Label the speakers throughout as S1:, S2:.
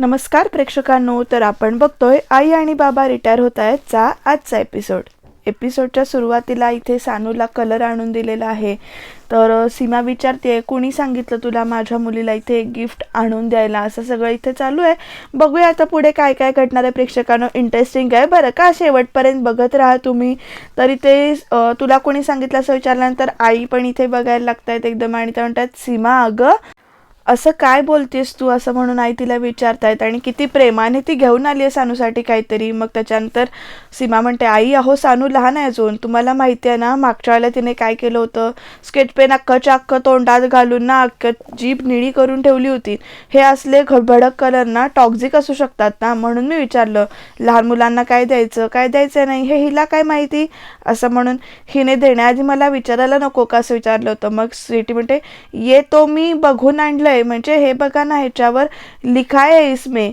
S1: नमस्कार प्रेक्षकांनो तर आपण बघतोय आई आणि बाबा रिटायर होत आहेत चा आजचा एपिसोड एपिसोडच्या सुरुवातीला इथे सानूला कलर आणून दिलेला आहे. तर सीमा विचारते कुणी सांगितलं तुला माझ्या मुलीला इथे एक गिफ्ट आणून द्यायला? असं सगळं इथे चालू आहे. बघूया आता पुढे काय काय घडणार आहे प्रेक्षकांनो. इंटरेस्टिंग आहे बरं का? शेवटपर्यंत बघत राहा तुम्ही. तर इथे तुला कोणी सांगितलं असं विचारल्यानंतर आई पण इथे बघायला लागतायत एकदम आणि त्या म्हणतात सीमा अगं असं काय बोलतेस तू असं म्हणून आई तिला विचारतायत? आणि किती प्रेमाने ती घेऊन आली आहे सानूसाठी काहीतरी. मग त्याच्यानंतर सीमा म्हणते आई अहो सानू लहान आहे अजून. तुम्हाला माहिती आहे ना मागच्या वेळेला तिने काय केलं होतं? स्केच पेन अख्खच्या अख्खं तोंडात घालून ना अख्ख जीभ निळी करून ठेवली होती. हे असले घडभडक भडक कलर ना टॉक्झिक असू शकतात ना? म्हणून मी विचारलं लहान मुलांना काय द्यायचं? काय द्यायचं नाही? हे हिला काय माहिती? असं म्हणून हिने देण्याआधी मला विचारायला नको का असं विचारलं होतं. मग स्वीटी म्हणते ये तो मी बघून आणलं आणलंय म्हणजे हे बघा ना ह्याच्यावर लिखाय है इसमे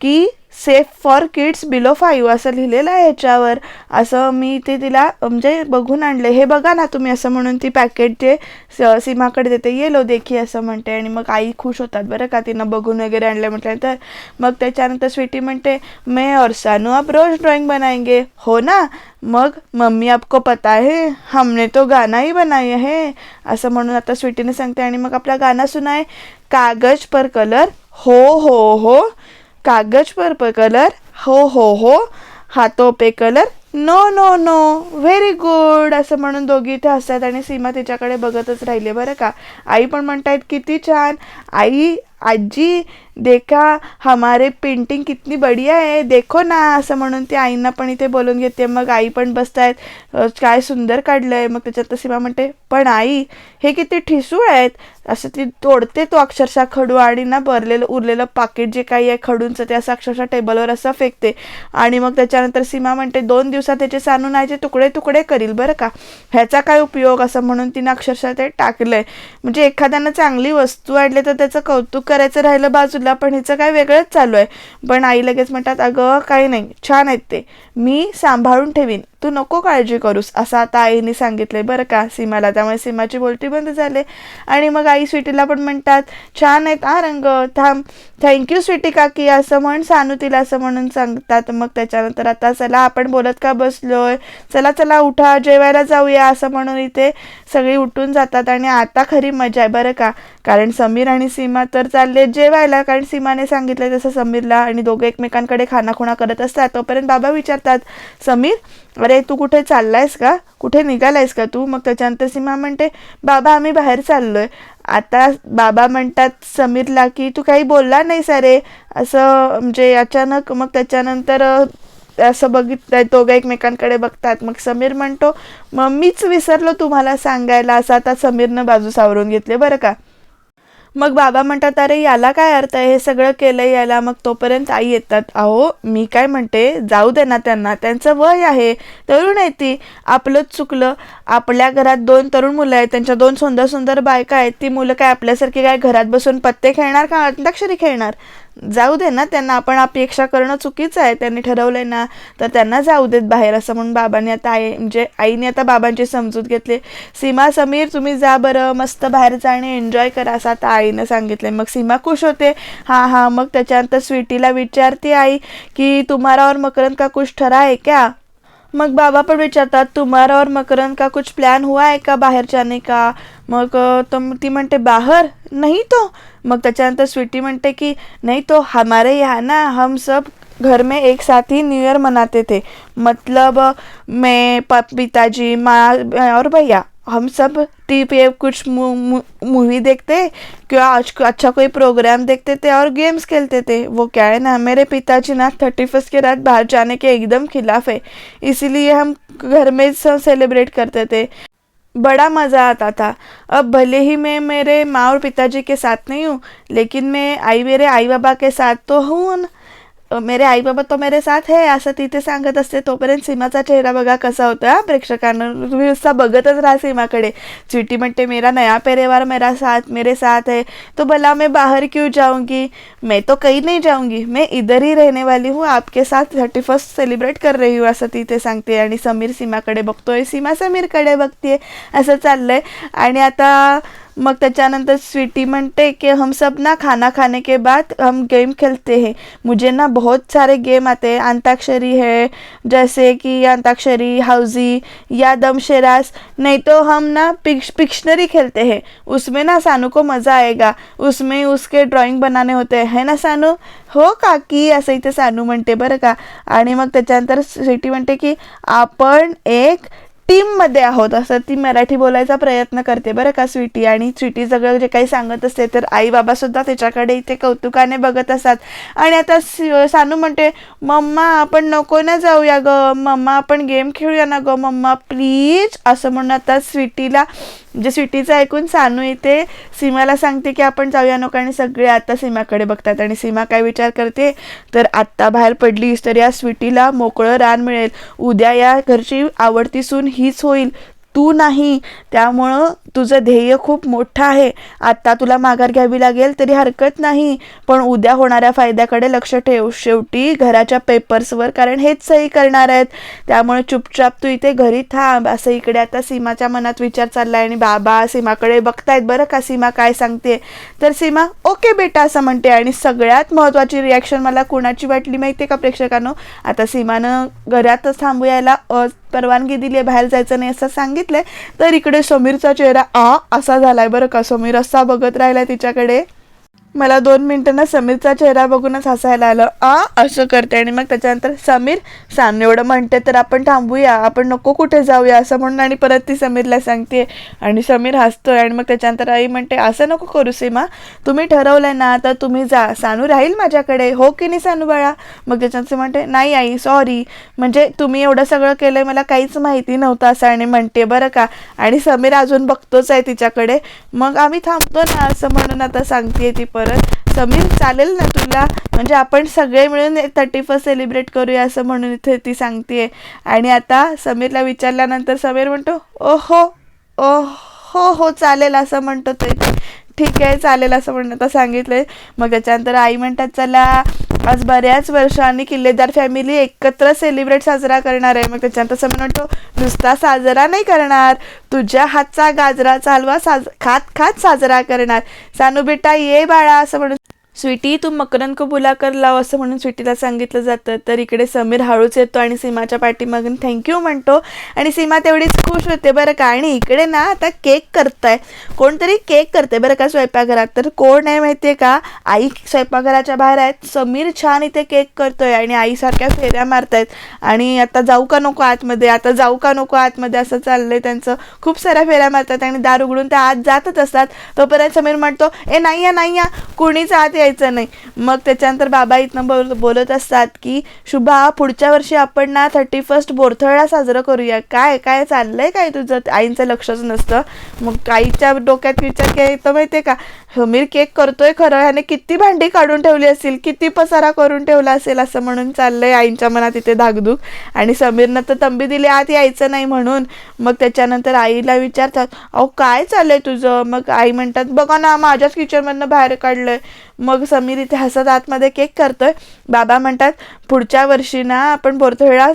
S1: की safe for kids below five असं लिहिलेलं आहे ह्याच्यावर असं मी ते तिला म्हणजे बघून आणले हे बघा ना तुम्ही असं म्हणून ती पॅकेट जे सीमाकडे देते येलो देखी असं म्हणते. आणि मग आई खुश होतात बरं का तिनं बघून वगैरे आणलं म्हटल्यानंतर मग त्याच्यानंतर स्वीटी म्हणते मे और सानू आप रोज ड्रॉइंग बनाएंगे. हो ना? मग मम्मी आपको पता है हमने तो गानाही बनाई बनाया है. असं म्हणून आता स्वीटीने सांगते. आणि मग आपला गाणं सुनाय कागज पर कलर हो हो हो. कागज पर प- कलर हो हो हो. हातो पे colour no no no very good असं म्हणून दोघी इथे हसतात आणि सीमा तिच्याकडे बघतच राहिले बरं का. आई पण म्हणतायत किती छान. आई आजी देखा हमारे पेंटिंग कितनी बढ़िया आहे देखो ना असं म्हणून ती आईंना पण इथे बोलून घेते. मग आई पण बसतायत काय सुंदर काढलं आहे मग त्याच्यात सीमा म्हणते पण आई हे किती ठिसूळ आहेत. असं ती तोडते तो अक्षरशः खडू आणि ना भरलेलं उरलेलं पाकिट जे काही आहे खडूंचं ते असं अक्षरशः टेबलवर असं फेकते. आणि मग त्याच्यानंतर सीमा म्हणते दोन दिवसात त्याचे सानुनाचे तुकडे तुकडे करील बरं का. ह्याचा काय उपयोग? असं म्हणून तिनं अक्षरशः ते टाकलं आहे म्हणजे एखाद्यानं चांगली वस्तू आणली तर त्याचं कौतुक करायचं राहिलं बाजूला पण हिचं काय वेगळंच चालू आहे. पण आई लगेच म्हणतात अगं काही नाही छान आहेत ते. मी सांभाळून ठेवीन. तू नको काळजी करूस असं आता आईने सांगितलंय बरं का सीमाला. त्यामुळे सीमाची बोलती बंद झाले. आणि मग आई स्वीटीला पण म्हणतात छान आहेत हा रंग थांब. थँक्यू स्वीटी काकी असं म्हण सानू तिला असं म्हणून सांगतात. मग त्याच्यानंतर आता चला आपण बोलत का बसलोय? चला चला उठा जेवायला जाऊया असं म्हणून इथे सगळी उठून जातात. आणि आता खरी मजा आहे बरं का. कारण समीर आणि सीमा तर चालले जेवायला कारण सीमाने सांगितलं तसं समीरला. आणि दोघं एकमेकांकडे खानाखुणा करत असतात. तोपर्यंत बाबा विचारतात समीर अरे तू कुठे चाललायस का? कुठे निघालायस का तू? मग त्याच्यानंतर सीमा म्हणते बाबा आम्ही बाहेर चाललोय. आता बाबा म्हणतात समीरला की तू काही बोलला नाही सारे असं म्हणजे अचानक मग त्याच्यानंतर असं बघितलं दोघं एकमेकांकडे बघतात. मग समीर म्हणतो मग मीच विसरलो तुम्हाला सांगायला असं आता समीरनं बाजू सावरून घेतले बरं का? मग बाबा म्हणतात अरे याला काय अर्थ आहे? हे सगळं केलं याला. मग तोपर्यंत आई येतात अहो मी काय म्हणते? जाऊ दे ना त्यांना. त्यांचं वय आहे. तरुण आहे ती. आपलंच चुकलं. आपल्या घरात दोन तरुण मुलं आहेत. त्यांच्या दोन सुंदर सुंदर बायका आहेत. ती मुलं काय आपल्यासारखी काय घरात बसून पत्ते खेळणार का? अंताक्षरी खेळणार? जाऊ दे ना त्यांना आपण अपेक्षा करणं चुकीचं आहे. त्यांनी ठरवलंय ना तर त्यांना जाऊ देत बाहेर. असं म्हणून बाबांनी आता आई म्हणजे आईने आता बाबांची समजूत घेतली. सीमा समीर तुम्ही जा बरं मस्त बाहेर जा आणि एन्जॉय करा असं आता आईनं सांगितलंय. मग सीमा खुश होते. हां हां मग त्याच्यानंतर स्वीटीला विचारते आई की तुम्हारा और मकरंद का कुछ ठरा आहे क्या? मग बाबा पण विचारतात तुम्हारा और मकरंद का कुछ प्लॅन हुआ आहे का बाहेर जाने का? मग तुम, ती म्हणते, बाहर? नहीं तो. मग त्याच्यानंतर स्वीटी म्हणते की, नहीं तो हमारे यहाँ ना, हम सब घर में एक साथ ही न्यू ईयर मनाते थे। मतलब मैं पिताजी, माँ और भैया, हम सब टीवी पे कुछ मूवी देखते, क्या आज अच्छा कोई प्रोग्राम देखते थे और गेम्स खेलते थे। वो क्या है ना, मेरे पिताजी ना थर्टी फ़र्स्ट के रात बाहर जाने के एकदम खिलाफ है। इसीलिए हम घर में सेलिब्रेट करते थे। बड़ा मज़ा आता था। अब भले ही मैं मेरे माँ और पिताजी के साथ नहीं हूँ लेकिन मैं आई मेरे आई बाबा के साथ तो हूँ ना। मेरे आई बाबा तो मेरे साथ है असं तिथे सांगत असते. तोपर्यंत सीमाचा चेहरा बघा कसा होता. प्रेक्षकांना तुम्ही नुसता बघतच राहा सीमाकडे. चिटी म्हणते मेरा नया परिवार मेरा साथ मेरे साथ है. तो भला मैं बाहर क्यों जाऊंगी? मैं तो कहीं नहीं जाऊंगी. मैं इधर ही रहने वाली हूँ. आपके साथ थर्टी फर्स्ट सेलिब्रेट कर रही हूँ असं तिथे सांगते. आणि समीर सीमाकडे बघतोय. सीमा समीरकडे बघते असं चाललंय. आणि आता मग त्याच्यानंतर स्वीटी म्हणते की हम सब ना खाना खाने के बाद हम गेम खेलते हैं। मुझे ना बहुत सारे गेम आते हैं। अंताक्षरी है जैसे कि अंताक्षरी हाउजी या दमशेरास। नहीं तो हम ना पिक्श पिक्शनरी खेलते हैं। उसमें ना सानू को मज़ा आएगा। उसमें उसके ड्रॉइंग बनाने होते हैं। है ना सानू? हो काकी असं इथे सानू म्हणते बरं का। आणि मग त्याच्यानंतर स्वीटी म्हणते की आपण एक टीममध्ये आहोत. असं ती मराठी बोलायचा प्रयत्न करते बरं का स्वीटी? आणि स्वीटी सगळं जे काही सांगत असते तर आई बाबा सुद्धा त्याच्याकडे इथे कौतुकाने बघत असतात. आणि आता सानू म्हणते मम्मा आपण नको ना जाऊया ग. मम्मा आपण गेम खेळूया ना ग. Mamma please. असं म्हणून आता स्वीटीला म्हणजे सिटीचं ऐकून सानू इथे सीमाला सांगते की आपण जाऊया नको आणि सगळे आता सीमाकडे बघतात आणि सीमा काय विचार करते? तर आत्ता बाहेर पडलीस तर या स्वीटीला मोकळं रान मिळेल. उद्या या घरची आवडती सून हीच होईल. तू नाही. त्यामुळं तुझं ध्येय खूप मोठं आहे. आत्ता तुला माघार घ्यावी लागेल तरी हरकत नाही. पण उद्या होणाऱ्या फायद्याकडे लक्ष ठेव. शेवटी घराच्या पेपर्सवर कारण हेच सही करणार आहेत. त्यामुळे चुपचाप तू इथे घरी थांब. असं इकडे आता सीमाच्या मनात विचार चाललाय आणि बाबा सीमाकडे बघतायत बरं का? सीमा काय सांगते? तर सीमा ओके बेटा असं म्हणते आणि सगळ्यात महत्त्वाची रिॲक्शन मला कुणाची वाटली माहिती आहे का प्रेक्षकांनो? आता सीमानं घरातच थांबू यायला परवानगी दिली आहे बाहेर जायचं नाही असं सांगितलंय. तर इकडे समीरचा चेहरा आ असा झालाय बरं का? समीर असा बघत राहिलाय तिच्याकडे. मला दोन मिनटांना समीरचा चेहरा बघूनच हसायला आलं. आ असं करते. आणि मग त्याच्यानंतर समीर सामने एवढं म्हणते तर आपण थांबूया. आपण नको कुठे जाऊया असं म्हणून आणि परत ती समीरला सांगते. आणि समीर हसतोय. आणि मग त्याच्यानंतर आई म्हणते असं नको करू सीमा. तुम्ही ठरवलंय ना तर तुम्ही जा. सानू राहील माझ्याकडे. हो की नाही सानू बाळा? मग त्याच्यानंतर म्हणते नाही आई सॉरी म्हणजे तुम्ही एवढं सगळं केलंय मला काहीच माहिती नव्हतं असं आणि म्हणते बरं का? आणि समीर अजून बघतोच आहे तिच्याकडे. मग आम्ही थांबतो ना असं म्हणून आता सांगते ती परत समीर चालेल ना तुला? म्हणजे आपण सगळे मिळून थर्टी फर्स्ट सेलिब्रेट करूया असं म्हणून इथे ती सांगते आणि आता समीरला विचारल्यानंतर समीर म्हणतो ओहो ओ हो हो चालेल असं म्हणतो ते. ठीक आहे चालेल असं म्हणून आता सांगितलं मग त्याच्यानंतर आई म्हणतात चला आज बऱ्याच वर्षांनी किल्लेदार फॅमिली एकत्र सेलिब्रेट साजरा करणार आहे. मग त्याच्यानंतर समीर म्हणतो नुसता साजरा नाही करणार. तुझ्या हातचा गाजराचा हलवा साज खात खात साजरा करणार. सानू बेटा ये बाळा असं म्हणून स्वीटी तू मकरन को बुलाकर लाव असं म्हणून स्वीटीला सांगितलं जातं. तर इकडे समीर हळूच येतो आणि सीमाच्या पाठीमागून थँक्यू म्हणतो. आणि सीमा तेवढीच खुश होते बरं का. आणि इकडे ना आता केक करताय. कोणतरी केक करते बरं का स्वयंपाकघरात. तर कोण आहे माहितीये का? आई स्वयंपाकघराच्या बाहेर आहेत. समीर छान इथे केक करतोय आणि आईसारख्या फेऱ्या मारतायत. आणि आता जाऊ का नको आतमध्ये? आता जाऊ का नको आतमध्ये? असं चाललंय त्यांचं. खूप साऱ्या फेऱ्या मारतात आणि दार उघडून त्या आत जातच असतात. तोपर्यंत समीर म्हणतो ए नाही या नाही या कुणीच आत यायचं नाही. मग त्याच्यानंतर बाबा इथनं बोल बोलत असतात की शुभा पुढच्या वर्षी आपण ना थर्टी फर्स्ट बोरथळा साजरं करूया. काय काय चाललंय काय तुझं? आईंचं लक्षच नसतं. मग आईच्या डोक्यात विचार काय येतं माहितीये का? हमीर केक करतोय खरं. ह्याने किती भांडी काढून ठेवली असतील किती पसारा करून ठेवला असेल? असं म्हणून चाललंय आईंच्या मनात इथे धाकधूक. आणि समीरनं तर तंबी दिली आत यायचं नाही म्हणून. मग त्याच्यानंतर आईला विचारतात अहो काय चाललंय तुझं? मग आई म्हणतात बघा ना माझ्याच किचनमधनं बाहेर काढलंय. मग समीर इथे हसत आतमध्ये केक करतोय. बाबा म्हणतात पुढच्या वर्षी ना आपण बोरथोळा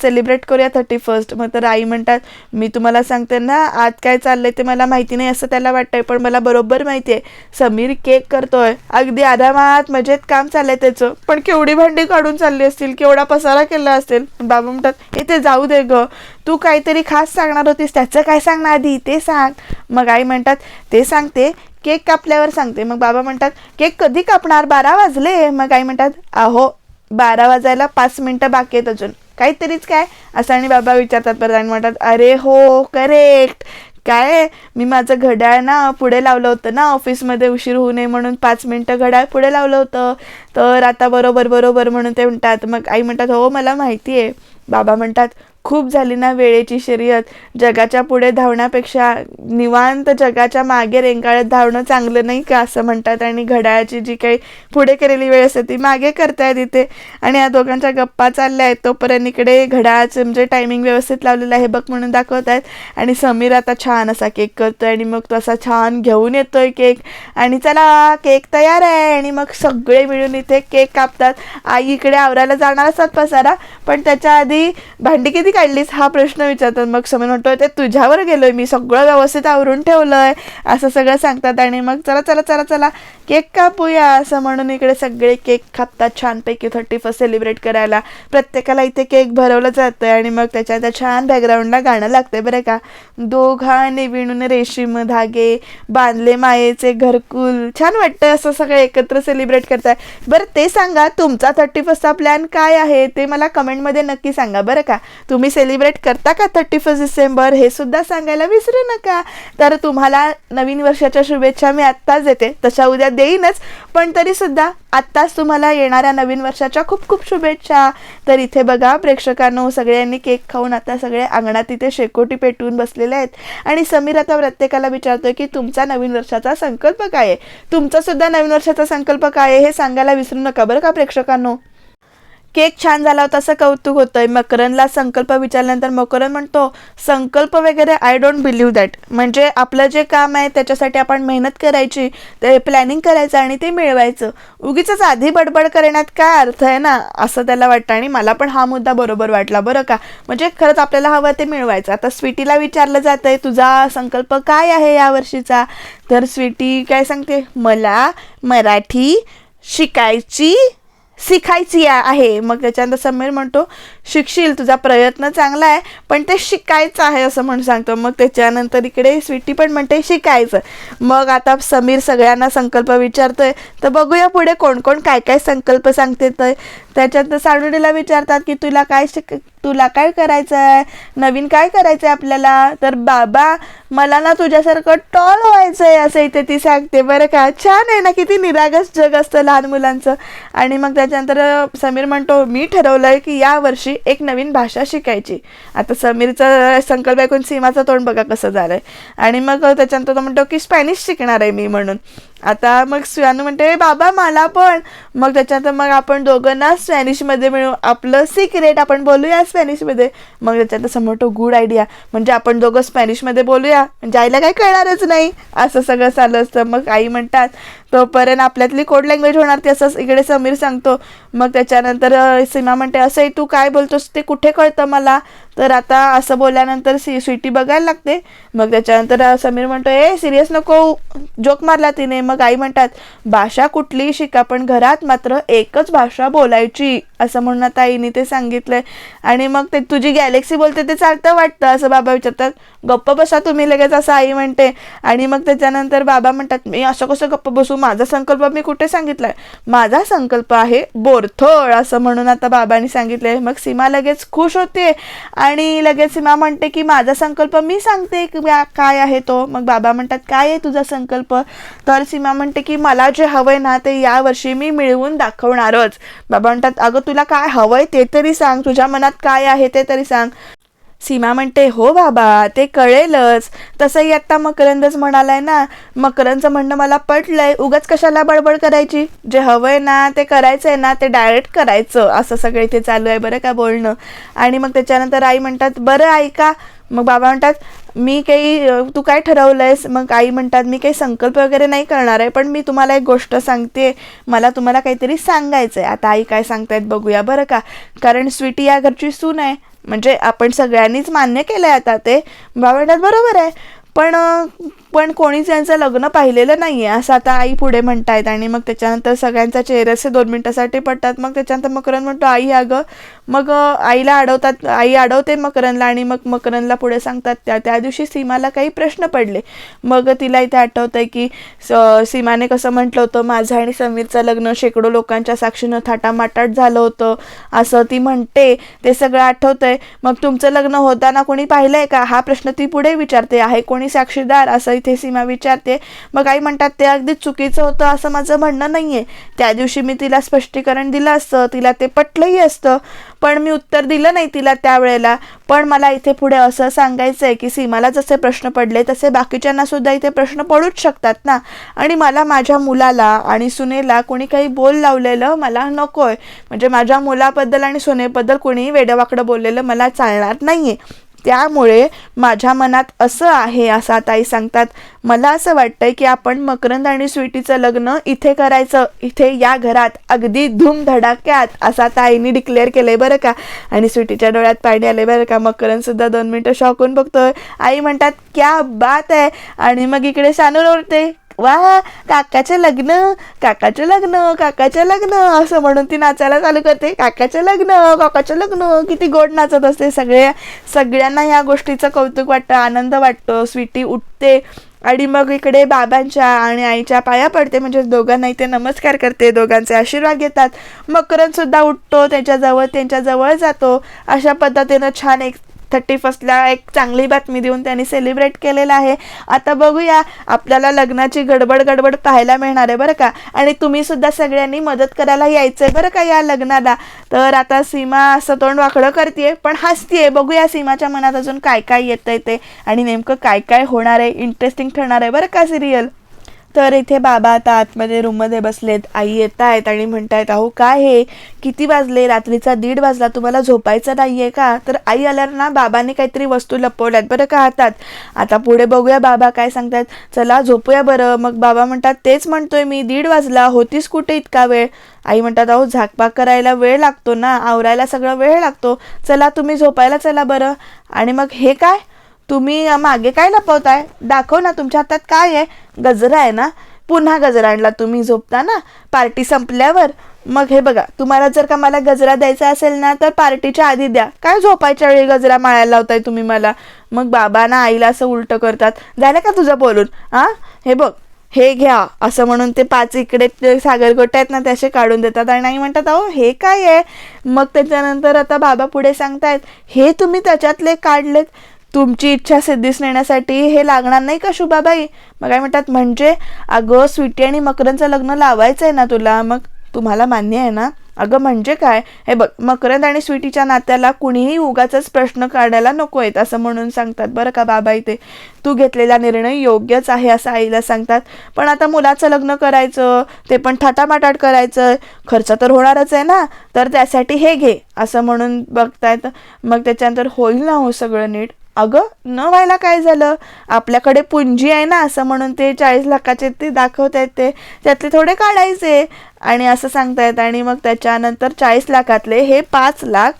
S1: सेलिब्रेट करूया थर्टी फर्स्ट मग तर आई म्हणतात मी तुम्हाला सांगते ना आज काय चाललंय ते मला माहिती नाही असं त्याला वाटतंय पण मला बरोबर माहिती आहे. समीर केक करतोय. अगदी आरामात मजेत काम चाललंय त्याचं. पण केवढी भांडी काढून चालली असतील केवढा पसारा केला असेल? बाबा म्हणतात इथे जाऊ दे ग. तू काहीतरी खास सांगणार होतीस त्याचं काय सांगणार आधी? ते सांग. मग आई म्हणतात ते सांगते केक कापल्यावर सांगते. मग बाबा म्हणतात केक कधी कापणार? बारा वाजले. मग आई म्हणतात अहो बारा वाजायला पाच मिनटं बाकी आहेत अजून. काहीतरीच काय? असं आणि बाबा विचारतात परत आणि म्हणतात अरे हो करेक्ट काय? मी माझं घड्याळ ना पुढे लावलं होतं ना ऑफिसमध्ये उशीर होऊ नये म्हणून पाच मिनटं घड्याळ पुढे लावलं होतं. तर आता बरोबर बरोबर म्हणून ते म्हणतात. मग आई म्हणतात हो मला माहिती आहे बाबा म्हणतात खूप झाली ना वेळेची शर्यत. जगाच्या पुढे धावण्यापेक्षा निवांत जगाच्या मागे रेंगाळत धावणं चांगलं नाही का असं म्हणतात. आणि घड्याळाची जी काही पुढे केलेली वेळ असते ती मागे करतायत इथे. आणि या दोघांच्या गप्पा चालल्या आहेत. तोपर्यंत इकडे घड्याळाचं म्हणजे टायमिंग व्यवस्थित लावलेलं आहे बघ म्हणून दाखवत आहेत आणि समीर आता छान असा केक करतोय आणि मग तो असा छान घेऊन येतोय केक आणि चला केक तयार आहे. आणि मग सगळे मिळून इथे केक कापतात. आई इकडे आवरायला जाणार असतात पसारा. पण त्याच्या आधी भांडी किती काढलीस हा प्रश्न विचारतात. मग समीर म्हणतोय ते तुझ्यावर गेलोय मी सगळं व्यवस्थित आवरून ठेवलंय. असं सगळं सांगतात आणि मग चला चला चला चला केक कापूया असं म्हणून इकडे सगळे केक खातात छानपैकी थर्टी फर्स्ट सेलिब्रेट करायला. प्रत्येकाला इथे केक भरवलं जातं आणि मग त्याच्या त्या छान बॅकग्राऊंडला गाणं लागतंय बरं का. दोघांनी विणून रेशीम धागे बांधले मायेचे घरकुल. छान वाटतं असं सगळं एकत्र सेलिब्रेट करताय. बरं ते सांगा तुमचा थर्टी फर्स्टचा प्लॅन काय आहे ते मला कमेंटमध्ये नक्की सांगा बरं का. तुम्ही तुम्ही सेलिब्रेट करता का थर्टी फर्स्ट डिसेंबर? हे सुद्धा सांगायला विसरू नका. तर तुम्हाला नवीन वर्षाच्या शुभेच्छा मी आत्ताच देते. तशा उद्या देईनच. पण तरी सुद्धा आत्ताच तुम्हाला येणाऱ्या नवीन वर्षाच्या खूप खूप शुभेच्छा. तर इथे बघा प्रेक्षकांनो सगळ्यांनी केक खाऊन आता सगळे अंगणात इथे शेकोटी पेटवून बसलेले आहेत. आणि समीर आता प्रत्येकाला विचारतोय की तुमचा नवीन वर्षाचा संकल्प काय आहे? तुमचा सुद्धा नवीन वर्षाचा संकल्प काय आहे हे सांगायला विसरू नका बरं का प्रेक्षकांनो? केक छान झाला होता असं कौतुक होतंय. मकरनला संकल्प विचारल्यानंतर मकरन म्हणतो संकल्प वगैरे आय डोंट बिलीव्ह दॅट म्हणजे आपलं जे काम आहे त्याच्यासाठी आपण मेहनत करायची ते प्लॅनिंग करायचं आणि ते मिळवायचं. उगीच आधी बडबड करण्यात काय अर्थ आहे ना असं त्याला वाटतं. आणि मला पण हा मुद्दा बरोबर वाटला बरं का? म्हणजे खरंच आपल्याला हवं ते मिळवायचं. आता स्वीटीला विचारलं जात आहे तुझा संकल्प काय आहे यावर्षीचा तर स्वीटी काय सांगते मला मराठी शिकायची शिकायची आहे. मग त्याच्यानंतर समीर म्हणतो शिकशील तुझा प्रयत्न चांगला आहे पण ते शिकायचं आहे असं म्हणून सांगतो. मग त्याच्यानंतर इकडे स्वीटी पण म्हणते शिकायचं. मग आता समीर सगळ्यांना संकल्प विचारतोय तर बघूया पुढे कोण कोण काय काय संकल्प सांगते. तर त्याच्यानंतर साडुडीला विचारतात की तुला काय शिक तुला काय करायचं आहे नवीन काय करायचं आहे आपल्याला? तर बाबा मला ना तुझ्यासारखं टॉल व्हायचं आहे असं इथे ती सांगते बरं का. छान आहे ना किती निरागस जग असतं लहान मुलांचं. आणि मग त्याच्यानंतर समीर म्हणतो मी ठरवलं आहे की यावर्षी एक नवीन भाषा शिकायची. आता समीरचा संकल्प ऐकून सीमाचं तोंड बघा कसं झालं आहे आणि मग त्याच्यानंतर तो म्हणतो की स्पॅनिश शिकणार आहे मी म्हणून. आता मग स्वियानू म्हणते बाबा मला पण. मग त्याच्यानंतर मग आपण दोघांना स्पॅनिशमध्ये मिळू. आपलं सिक्रेट आपण बोलूया स्पॅनिशमध्ये. मग त्याच्यानंतर समोर तो गुड आयडिया म्हणजे आपण दोघं स्पॅनिशमध्ये बोलूया. म्हणजे आईला काही कळणारच नाही. असं सगळं चालू असतं. मग आई म्हणतात तोपर्यंत आपल्यातली कोड लँग्वेज होणार ती असं इकडे समीर सांगतो. मग त्याच्यानंतर सीमा म्हणते असं तू काय बोलतोस ते कुठे कळतं मला? तर आता असं बोलल्यानंतर सी स्वीटी बघायला लागते. मग त्याच्यानंतर समीर म्हणतो ए सिरियस नको. जोक मारला तिने. मग आई म्हणतात भाषा कुठलीही शिका पण घरात मात्र एकच भाषा बोलायची असं म्हणून आता आईने ते सांगितलंय. आणि मग ते तुझी गॅलेक्सी बोलते ते चालतं वाटतं असं बाबा विचारतात. गप्प बसा तुम्ही लगेच असं आई म्हणते. आणि मग त्याच्यानंतर बाबा म्हणतात मी असं कसं गप्प बसू? माझा संकल्प मी कुठे सांगितलाय? माझा संकल्प आहे बोरथळ असं म्हणून आता बाबांनी सांगितलंय. मग सीमा लगेच खुश होते आणि लगेच सीमा म्हणते की माझा संकल्प मी सांगते की काय आहे तो? मग बाबा म्हणतात काय आहे तुझा संकल्प? तर सीमा म्हणते की मला जे हवंय ना ते यावर्षी मी मिळवून दाखवणारच. बाबा म्हणतात अगं तुला काय हवंय ते तरी सांग तुझ्या मनात काय आहे ते तरी सांग. सीमा म्हणते हो बाबा ते कळेलच. तसंही आत्ता मकरंदच म्हणालाय ना मकरंदचं म्हणणं मला पटलंय उगाच कशाला बडबड करायची? जे हवंय ना ते करायचंय ना ते डायरेक्ट करायचं असं सगळं इथे चालू आहे बरं का बोलणं. आणि मग त्याच्यानंतर आई म्हणतात बरं ऐका मग बाबा म्हणतात मी काही तू काय ठरवलं आहेस मग आई म्हणतात मी काही संकल्प वगैरे नाही करणार आहे पण मी तुम्हाला एक गोष्ट सांगते. मला तुम्हाला काहीतरी सांगायचं आहे आता आई काय सांगतायत बघूया बरं का. कारण स्वीटी या घरची सून आहे. म्हणजे आपण सगळ्यांनीच मान्य केलं आहे आता ते. बाबा म्हणतात बरोबर आहे. पण पण कोणीच यांचं लग्न पाहिलेलं नाही आहे असं आता आई पुढे म्हणतायत आणि मग त्याच्यानंतर सगळ्यांचा चेहरे असे दोन मिनटासाठी पडतात. मग त्याच्यानंतर मकरन म्हणतो आई अगं. मग आईला अडवतात आई अडवते मकरनला आणि मग मकरनला पुढे सांगतात त्या त्या दिवशी सीमाला काही प्रश्न पडले. मग तिला इथे आठवतंय की स- सीमाने कसं म्हटलं होतं माझं आणि समीरचं लग्न शेकडो लोकांच्या साक्षीनं थाटामाटाट झालं होतं. असं ती म्हणते ते सगळं आठवतंय. मग तुमचं लग्न होताना कोणी पाहिलं आहे का? हा प्रश्न ती पुढे विचारते. आहे कोणी साक्षीदार? असं इथे सीमा विचारते. मग आई म्हणतात ते अगदी चुकीचं होतं असं माझं म्हणणं नाही आहे त्या दिवशी मी तिला स्पष्टीकरण दिलं असतं. तिला ते पटलंही असतं. पण मी उत्तर दिलं नाही तिला त्यावेळेला. पण मला इथे पुढे असं सांगायचं आहे की सीमाला जसे प्रश्न पडले तसे बाकीच्यांना सुद्धा इथे प्रश्न पडूच शकतात ना. आणि मला माझ्या मुलाला आणि सुनेला कोणी काही बोल लावलेलं मला नको आहे म्हणजे माझ्या मुलाबद्दल आणि सुनेबद्दल कोणी वेडवाकडं बोललेलं मला चालणार नाही आहे त्यामुळे माझ्या मनात असं आहे असं आता आई सांगतात. मला असं वाटतंय की आपण मकरंद आणि स्वीटीचं लग्न इथे करायचं इथे या घरात अगदी धूमधडाक्यात असं आता आईने डिक्लेअर केलंय बरं का. आणि स्वीटीच्या डोळ्यात पाणी आले बरं का. मकरंद सुद्धा दोन मिनटं शॉक होऊन बघतोय. आई म्हणतात क्या बात आहे. आणि मग इकडे सानू ओरते वा काकाचं लग्न काकाचं लग्न काकाचं लग्न असं म्हणून ती नाचायला चालू करते. काकाचं लग्न काकाचं लग्न किती गोड नाचत असते. सगळे सगळ्यांना ह्या गोष्टीचं कौतुक वाटतं आनंद वाटतो स्वीटी उठते आणि मग इकडे बाबांच्या आणि आईच्या पाया पडते. म्हणजे दोघांना इथे नमस्कार करते दोघांचे आशीर्वाद घेतात. मकरनसुद्धा उठतो त्याच्याजवळ त्यांच्याजवळ जातो. अशा पद्धतीनं छान एक थर्टी फर्स्टला एक चांगली बातमी देऊन त्यांनी सेलिब्रेट केलेलं आहे. आता बघूया आपल्याला लग्नाची गडबड गडबड पाहायला मिळणार आहे बरं का? आणि तुम्ही सुद्धा सगळ्यांनी मदत करायला यायचं आहे बरं का या लग्नाला? तर आता सीमा असं तोंड वाकडं करते पण हसतीये. बघूया सीमाच्या मनात अजून काय काय येतंय ते. आणि नेमकं काय काय होणार आहे? इंटरेस्टिंग ठरणार आहे बरं का सिरियल तर इथे बाबा आता आतमध्ये रूममध्ये बसलेत. आई येत आहेत आणि म्हणतायत अहो काय हे? किती वाजले? रात्रीचा दीड वाजला. तुम्हाला झोपायचं नाही आहे का? तर आई आल्यावर ना बाबाने काहीतरी वस्तू लपवल्यात. बरं का हातात? आता पुढे बघूया बाबा काय सांगतात चला झोपूया बरं. मग बाबा म्हणतात तेच म्हणतोय मी. दीड वाजला. होतीस कुठे इतका वेळ? आई म्हणतात अहो झाकपाक करायला वेळ लागतो ना. आवरायला सगळं वेळ लागतो. चला तुम्ही झोपायला चला बरं. आणि मग हे काय? तुम्ही मागे काय लपवताय? दाखव ना तुमच्या हातात काय आहे. गजरा आहे ना? पुन्हा गजरा आणला तुम्ही झोपता ना? पार्टी संपल्यावर? मग हे बघा तुम्हाला जर का मला गजरा द्यायचा असेल ना तर पार्टीच्या आधी द्या. काय झोपायच्या वेळी गजरा माळायला लावताय तुम्ही मला? मग बाबांना आईला असं उलटं करतात. झालं का तुझं बोलून? हा हे बघ हे घ्या. असं म्हणून ते पाच इकडे सागरगोटे आहेत ना ते असे काढून देतात. आणि आई म्हणतात अहो हे काय आहे? मग त्याच्यानंतर आता बाबा पुढे सांगतायत हे तुम्ही त्याच्यातले काढलेत. तुमची इच्छा सिद्धीस नेण्यासाठी हे लागणार नाही का शुभाबाई? मग काय म्हणतात म्हणजे? अगं स्वीटी आणि मकरंदचं लग्न लावायचं आहे ना तुला. मग तुम्हाला मान्य आहे ना? अगं म्हणजे काय? हे बघ मकरंद आणि स्वीटीच्या नात्याला कुणीही उगाच प्रश्न काढायला नको आहेत असं म्हणून सांगतात बरं का बाबा इथे तू घेतलेला निर्णय योग्यच आहे असं आईला सांगतात. पण आता मुलाचं लग्न करायचं ते पण थाटामाटाट करायचं. खर्च तर होणारच आहे ना? तर त्यासाठी हे घे असं म्हणून बघतायत. मग त्याच्यानंतर होईल ना हो सगळं नीट? अगं न व्हायला काय झालं? आपल्याकडे पुंजी आहे ना असं म्हणून ते चाळीस लाखाचे ते दाखवत आहेत ते. त्यातले थोडे काढायचे. आणि असं सांगतायत आणि मग त्याच्यानंतर चाळीस लाखातले हे पाच लाख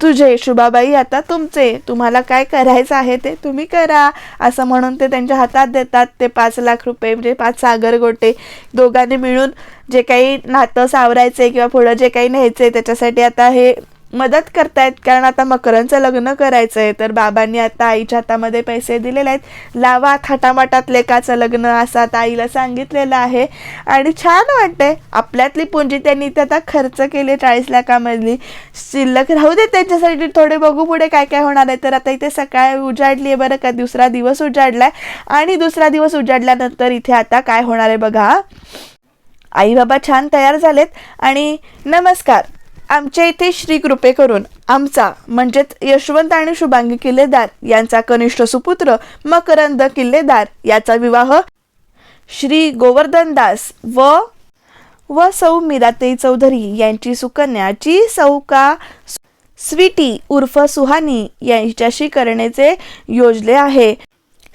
S1: तुझे शुभाबाई आता तुमचे. तुम्हाला काय करायचं आहे ते तुम्ही करा. असं म्हणून ते त्यांच्या हातात देतात ते पाच लाख रुपये म्हणजे पाच सागर गोटे. दोघांनी मिळून जे काही नातं सावरायचे किंवा पुढं जे काही न्यायचे त्याच्यासाठी आता हे मदत करतायत. कारण आता मकरांचं लग्न करायचं आहे तर बाबांनी आता आईच्या हातामध्ये पैसे दिलेले आहेत. लावा थाटामाटात लेकाचं लग्न असं आता आईला सांगितलेलं आहे. आणि छान वाटतंय. आपल्यातली पुंजी त्यांनी इथे आता खर्च केले चाळीस लाखामधली. शिल्लक राहू दे त्यांच्यासाठी. थोडे बघू पुढे काय काय होणार आहे. तर आता इथे सकाळ उजाडली आहे बरं का. दुसरा दिवस उजाडलाय. आणि दुसरा दिवस उजाडल्यानंतर इथे आता काय होणार आहे बघा. आई बाबा छान तयार झालेत. आणि नमस्कार. आमच्या इथे श्री कृपे करून आमचा म्हणजेच यशवंत आणि शुभांगी किल्लेदार यांचा कनिष्ठ सुपुत्र मकरंद किल्लेदार याचा विवाह श्री गोवर्धनदास व व सौ मीराताई चौधरी यांची सुकन्याची सौका स्वीटी उर्फ सुहानी यांच्याशी करण्याचे योजले आहे.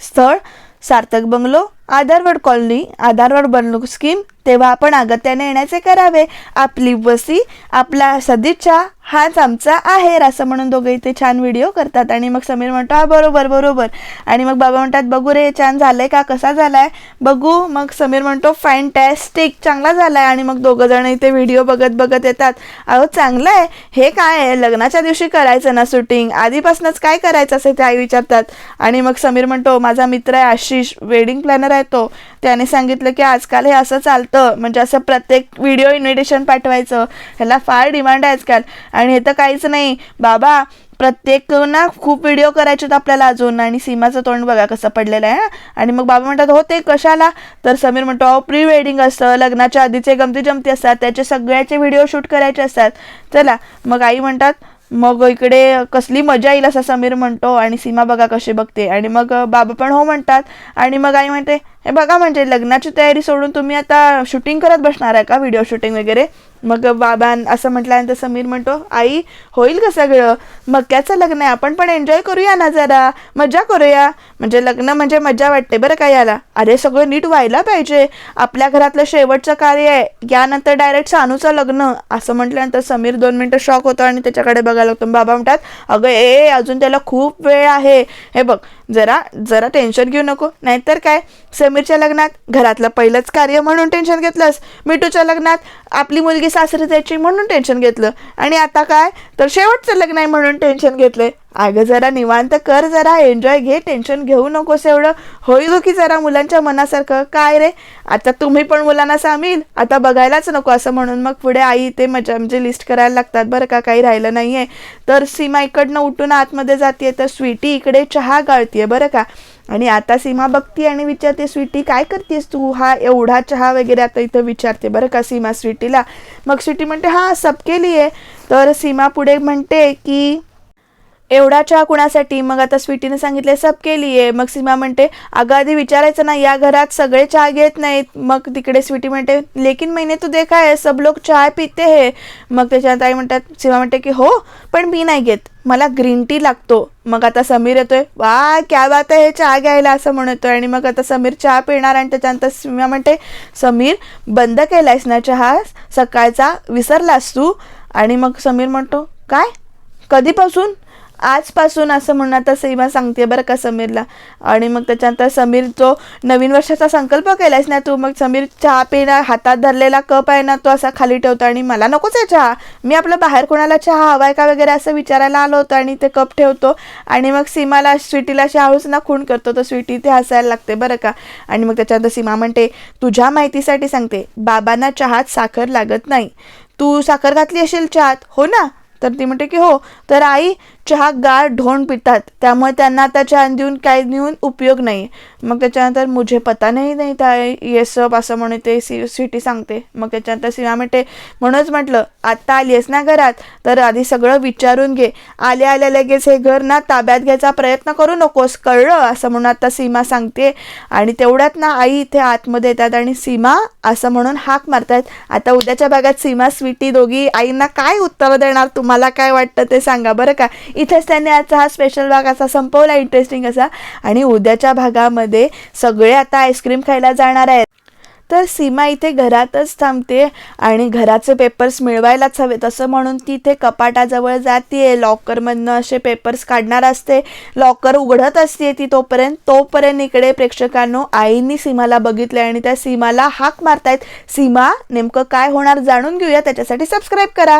S1: स्थळ Sarthak bungalow Aadharwad colony Aadharwad bungalow scheme तेव्हा आपण अगत्याने येण्याचे करावे. आपली वसी आपला सदिच्छा हाच आमचा आहेर असं म्हणून दोघं इथे छान व्हिडिओ करतात. आणि मग समीर म्हणतो हा बरोबर बरोबर. आणि मग बाबा म्हणतात बघू रे छान झालंय का? कसा झालाय? बघू. मग समीर म्हणतो फॅन्टॅस्टिक चांगला झालाय. आणि मग दोघं जण इथे व्हिडिओ बघत बघत येतात. अहो चांगलं आहे. हे काय आहे? लग्नाच्या दिवशी करायचं ना शूटिंग आधीपासूनच काय करायचं असे ते आई विचारतात. आणि मग समीर म्हणतो माझा मित्र आहे आशिष वेडिंग प्लॅनर आहे तो. त्याने सांगितलं की आजकाल हे असं चालतं. म्हणजे असं प्रत्येक व्हिडिओ इन्व्हिटेशन पाठवायचं. ह्याला फार डिमांड आहे आजकाल. आणि हे तर काहीच नाही. बाबा प्रत्येक ना खूप व्हिडिओ करायचे आहेत आपल्याला अजून. आणि सीमाचं तोंड बघा कसं पडलेलं आहे आणि मग बाबा म्हणतात हो ते कशाला? तर समीर म्हणतो अहो प्री वेडिंग असतं. लग्नाच्या आधीचे गमती जमती असतात. त्याचे सगळ्याचे व्हिडिओ शूट करायचे असतात. चला मग आई म्हणतात मग इकडे कसली मजा येईल असं समीर म्हणतो आणि सीमा बघा कशी बघते. आणि मग बाबा पण हो म्हणतात. आणि मग आई म्हणते हे बघा म्हणजे लग्नाची तयारी सोडून तुम्ही आता शूटिंग करत बसणार आहे का? व्हिडिओ शूटिंग वगैरे? मग बाबा असं म्हटल्यानंतर समीर म्हणतो आई होईल का सगळं? मक्याचं लग्न आहे आपण पण एन्जॉय करूया ना जरा. मजा करूया. म्हणजे लग्न म्हणजे मजा वाटते बरं का याला. अरे सगळं नीट व्हायला पाहिजे. आपल्या घरातलं शेवटचं कार्य आहे. यानंतर डायरेक्ट सानूचं लग्न. असं म्हटल्यानंतर समीर दोन मिनटं शॉक होतो आणि त्याच्याकडे बघायला लागतो. बाबा म्हणतात अगं ए अजून त्याला खूप वेळ आहे. हे बघ जरा जरा टेन्शन घेऊ नको. नाहीतर काय? समीरच्या लग्नात घरातलं पहिलंच कार्य म्हणून टेन्शन घेतलंस. मिठूच्या लग्नात आपली मुलगी सासरी जायची म्हणून टेन्शन घेतलं. आणि आता काय? तर शेवटचं लग्न आहे म्हणून टेन्शन घेतलंय. अगं जरा निवांत कर जरा एन्जॉय घे टेन्शन घेऊ नकोस एवढं. होईल हो की जरा मुलांच्या मनासारखं? काय रे? आता तुम्ही पण मुलांना सामील आता बघायलाच नको असं म्हणून मग पुढे आई ते मजा म्हणजे लिस्ट करायला लागतात बरं का काही राहिलं नाही आहे तर सीमा इकडनं उठून आतमध्ये जाते तर स्वीटी इकडे चहा गाळतीये बरं का. आणि आता सीमा बघती आणि विचारते स्वीटी काय करतेस तू? हा एवढा चहा वगैरे आता इथं विचारते बरं का सीमा स्वीटीला. मग स्वीटी म्हणते हां सब केली आहे तर सीमा पुढे म्हणते की एवढा चहा कुणासाठी? मग आता स्वीटीने सांगितले सब केलीये मग सीमा म्हणते अगं आधी विचारायचं ना या घरात सगळे चहा घेत नाहीत. मग तिकडे स्वीटी म्हणते लेकिन महिने तू देखा आहे सब लोक चहा पिते हे. मग त्याच्यात आई म्हणतात सीमा म्हणते की हो पण मी नाही घेत मला ग्रीन टी लागतो. मग आता समीर येतोय वा क्या बात आहे हे चहा घ्यायला असं म्हणतोय. आणि मग आता समीर चहा पिणार आणि त्याच्यानंतर सीमा म्हणते समीर बंद केलायस ना चहा? सकाळचा विसरलास तू? आणि मग समीर म्हणतो काय? कधीपासून? आजपासून असं म्हणून आता सीमा सांगते बरं का समीरला. आणि मग त्याच्यानंतर समीर जो नवीन वर्षाचा संकल्प केलायस ना तू? मग समीर चहा पिणार हातात धरलेला कप आहे ना तो असा खाली ठेवतो आणि मला नकोच आहे चहा. मी आपलं बाहेर कोणाला चहा हवाय का वगैरे असं विचारायला आलो होतो आणि ते कप ठेवतो. आणि मग सीमाला स्वीटीला अशी हळूच ना खूण करतो. तर स्वीटी ते हसायला लागते बरं का. आणि मग त्याच्यानंतर सीमा म्हणते तुझ्या माहितीसाठी सांगते बाबांना चहात साखर लागत नाही. तू साखर घातली असेल चहात हो ना? तर ती म्हणते की हो. तर आई चहा गार ढोण पितात. त्यामुळे त्यांना आता चहा देऊन काय देऊन उपयोग नाही. मग त्याच्यानंतर मुझे पता नाही नाही त्या ये सब असं म्हणून ते सी स्वीटी सांगते. मग त्याच्यानंतर सीमा म्हणते म्हणूनच म्हटलं आत्ता आली आहेस ना घरात? तर आधी सगळं विचारून घे. आल्या आल्या लगेच हे घर ना ताब्यात घ्यायचा प्रयत्न करू नकोस कळलं? असं म्हणून आता सीमा सांगते. आणि तेवढ्यात ना आई इथे आतमध्ये येतात आणि सीमा असं म्हणून हाक मारतात आता उद्याच्या भागात सीमा स्वीटी दोघी आईंना काय उत्तर देणार? तुम्हाला काय वाटतं ते सांगा बरं का? इथेच त्यांनी आजचा हा स्पेशल भाग असा संपवला इंटरेस्टिंग असा. आणि उद्याच्या भागामध्ये सगळे आता आईस्क्रीम खायला जाणार आहेत. तर सीमा इथे घरातच थांबते आणि घराचे पेपर्स मिळवायलाच हवे तसं म्हणून ती इथे कपाटाजवळ जाते लॉकरमधनं असे पेपर्स काढणार असते. लॉकर उघडत असते ती तोपर्यंत. तोपर्यंत इकडे प्रेक्षकांनो आईनी सीमाला बघितले आणि त्या सीमाला हाक मारतायत. सीमा नेमकं काय होणार जाणून घेऊया. त्याच्यासाठी सबस्क्राईब करा.